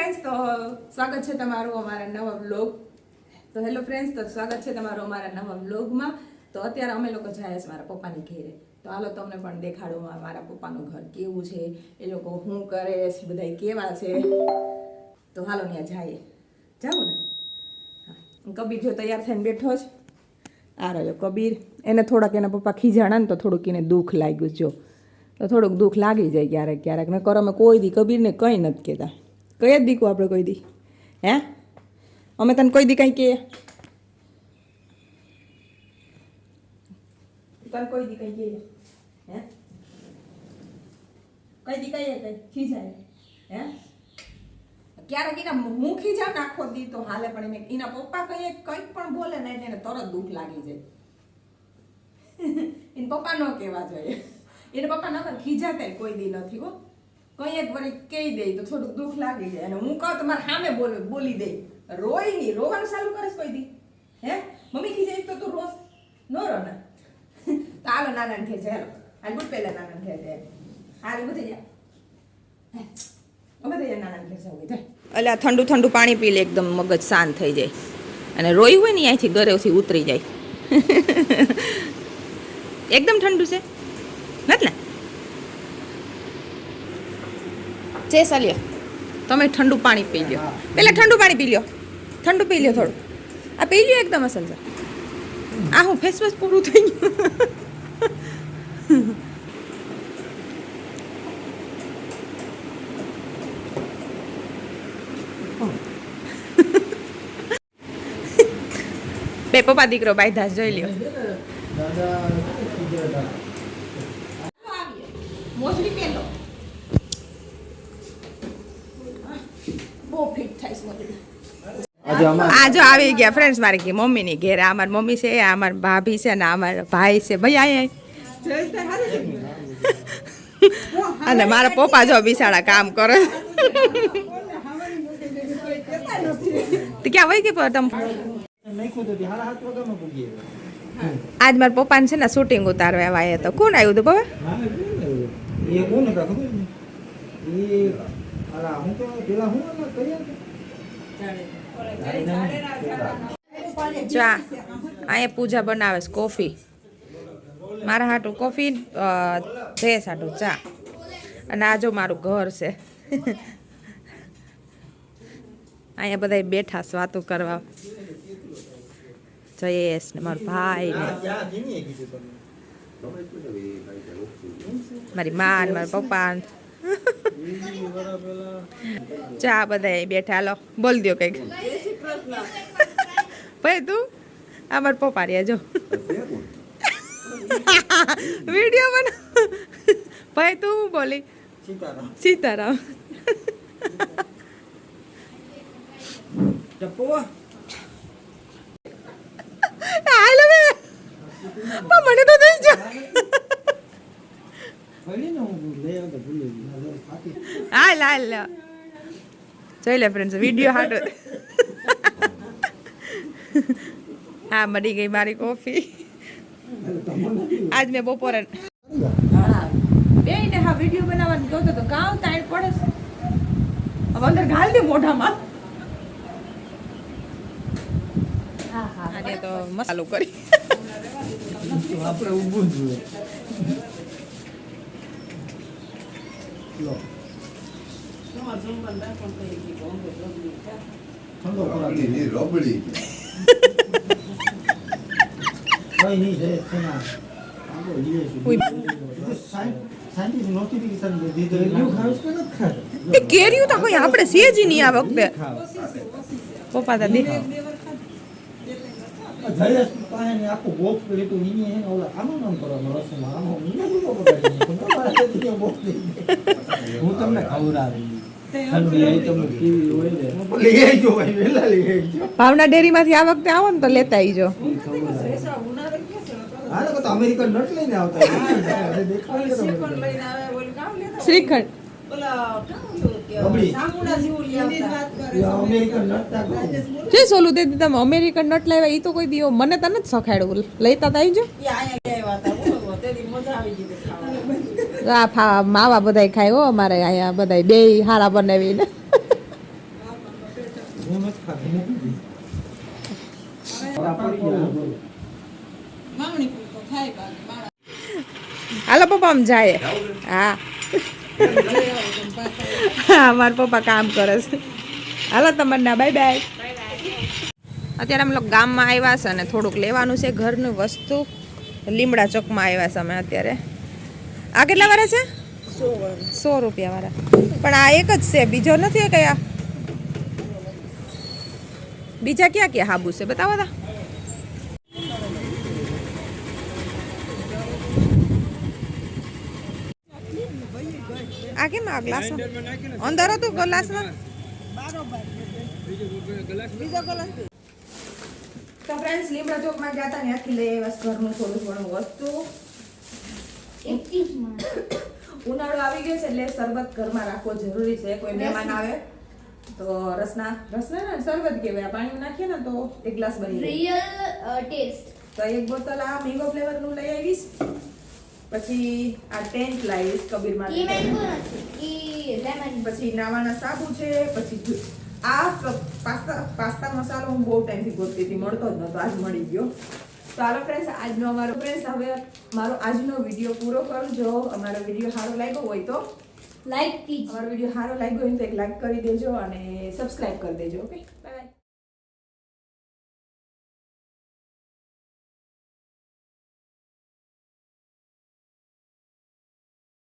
સ્વાગત છે તમારું અમારા નવા બ્લોગ તો હેલો ફ્રેન્ડ્સ તો સ્વાગત છે તમારું અમારા નવા બ્લોગમાં તો અત્યારે અમે લોકો જાય છે મારા પપ્પાની ઘેરે. તો હાલો તમને પણ દેખાડું મારા પપ્પાનું ઘર કેવું છે, એ લોકો શું કરે છે બધા કેવા છે. તો હાલો ત્યાં જઈએ. જાઉં ને. કબીર જો તૈયાર થઈને બેઠો છે. આ રહ્યો કબીર. એને થોડાક એના પપ્પા ખીજાણા ને તો થોડુંક એને દુઃખ લાગ્યું, જો. તો થોડુંક દુઃખ લાગી જાય ક્યારેક ક્યારેક. નકર અમે કોઈ દી કબીરને કંઈ નથી કહેતા. કઈ જ દીકું આપણે કોઈ દી? હે? અમે તને કોઈ દી કંઈ કહીએ. તને કોઈ દી કંઈ કહીએ. હે? કઈ દી કહીએ કઈ ખીજાય. હે? ક્યારેક એના હું ખીજાવ ને આખો દી તો હાલે, પણ એને એના પપ્પા કહીએ કંઈક પણ બોલે ને એને તરત દુઃખ લાગી જાય. એને પપ્પા ન કહેવા જોઈએ. એને પપ્પા ન ખીજાતા કોઈ દી નથી, હો. કંઈ એક કહી દે, તો થોડુંક દુઃખ લાગી જાય. અને હું કહું, તમારે સામે બોલ, બોલી દે. રોય નહીં, રોવાનું ચાલુ કરીશ કોઈ દી. હે? મમ્મી ખીજાય તો તું રોસ નો રો ને તો હાલો નાના ઘેર જાય, હાલો. હાલ બુટ પહેલા નાના ઘેર જાય. હાલ બધે જા. એટલે ઠંડુ ઠંડુ પાણી પી લે, એકદમ મગજ શાંત થઈ જાય. અને રોયું હોય ને, અહીંથી ગરેવથી ઉતરી જાય. એકદમ ઠંડુ છે. નથી ને? જે ચાલ્યો તમે ઠંડુ પાણી પી લ્યો. પહેલાં ઠંડુ પાણી પી લ્યો. ઠંડુ પી લ્યો થોડું. આ પી લ્યો એકદમ અસલ છે. આ હું ફેસ વોશ પૂરું થઈ ગયું. બે પપ્પા દીકરો બાયધાસ જોઈ લ્યો મોજડી પેલો બહુ ફિટ થાય છે મોજડી આજે આવી ગયા ફ્રેન્ડ્સ મારી કે મમ્મીની ઘેર. આ મારી મમ્મી છે, આ મારી ભાભી છે ને આ મારા ભાઈ છે. ભાઈ અહીંયા અને મારા પપ્પા જો બિસાડા કામ કરે. ક્યાં વહી ગઈ તમે. આજ મારા પપ્પાને છે ને શૂટિંગ ઉતારવા આવ્યા તો. કોણ આવ્યું હતું પપ્પા. એ કોણ હતા ખબર એ આલા હું પેલા હું હતા? આ, અહીંયા પૂજા બનાવે છે, કોફી. મારા હાટું કોફી ભેસ હાટું ચા. અને આ મારું ઘર છે. અહીંયા બધા બેઠા વાતો કરવા. જયેશ ને મારો ભાઈ ને. મારી મા ને મારા પપ્પા ચા બધા બેઠા, હાલો, બોલ દો કંઈક. ભાઈ, તું? આ મારા પપ્પા રહ્યા, જો. વીડિયો બના ભાઈ, તું હું બોલી? સીતારામ. સીતારામ ટપ્પો હાલો બે પણ મને તો દઈ જો ફરી ને હું લઈ આવ્યો તો ભૂલી ગયો. હવે ફાટી. હાલ હાલ. જોઈ લે ફ્રેન્ડ્સ વીડિયો હાટો. હા, મળી ગઈ મારી કોફી આજ મેં બપોરે બે ને હા વીડિયો બનાવવાનું જોતો તો કામ તાણ પડે હવે અંદર ઘાલ દે મોઢામાં. હા હા તો મસાલો કરી. આપણે ઊભું જોઈએ. લો. ઠંડો ખોરાક. રબડી કઈ નહીં છે ના. આગળ જઈએ છીએ. ઉઈ. એ સાઈ- સાયન્ટિફિક notification દીધું. એનું ખાસ કે નથી ખાધું? એ કેર્યું તો કોઈ આપણે સેજી નહીં આ વખતે. પપ્પા તા દે જયેશ આખું ઓલા આમાં નામ કરવાનું. આમાં. હું તમને ખવડાવી. ભાવના ડેરીમાંથી આ વખતે આવો ને તો લેતા આવીજો. અમેરિકન નટ લઈને આવતા. શ્રીખંડ જે સોલું તે તમે અમેરિકન નટ લાવ્યા એ તો કોઈ દીવો મને તને જ સખાડ્યું લેતા તા આવજો આ માવા બધાય ખાય હો અમારે અહીંયા બધા બે હારા બનાવીને. હાલો પપ્પા આમ જાય. હા. હા મારા પપ્પા કામ કરે છે. Hello Tamanna, bye bye. અત્યારે અમે ગામમાં આવ્યા છે અને થોડુંક લેવાનું છે ઘરનું વસ્તુ. લીમડા ચોકમાં આવ્યા છે અમે અત્યારે. આ કેટલા વાળા છે? સો રૂપિયા વાળા. પણ આ એક જ છે, બીજો નથી કયા? બીજા ક્યાં ક્યાં હાબુ છે, બતાવો તા. આ કેમ આ ગ્લાસ અંદર હતું ગ્લાસમાં? તો ફ્રેન્ડ્સ લીમડા ચોકમાં ગયા હતા ત્યાંથી લઈ આવ્યા ઘરનું થોડું ઘણું વસ્તુ. ઉનાળો આવી ગયો છે એટલે શરબત ઘરમાં રાખવો જરૂરી છે. કોઈ મહેમાન આવે તો રસના. રસના ને શરબત કહેવાય. પાણી નાખીએ ને તો એક ગ્લાસ બની રિયલ ટેસ્ટ તો એક બોટલ આ મેંગો ફ્લેવરનું લઈ આવીશ. પછી આ ટેન્ટ લાવીશ કબીર માટે લેમન પછી નાવાના સાબુ છે પછી આ પાસ્તા પાસ્તા મસાલો હું બહુ ટાઈમથી ગોતતી હતી મળતો જ નહોતો આજ મળી ગયો. તો હાલો ફ્રેન્ડ્સ આજનો અમારો ફ્રેન્ડ્સ હવે મારો આજનો વીડિયો પૂરો કરજો. અમારો વીડિયો સારો લાગ્યો હોય તો લાઈક અમારો વીડિયો સારો લાગ્યો હોય તો એક લાઈક કરી દેજો અને સબસ્ક્રાઈબ કરી દેજો ઓકે બાય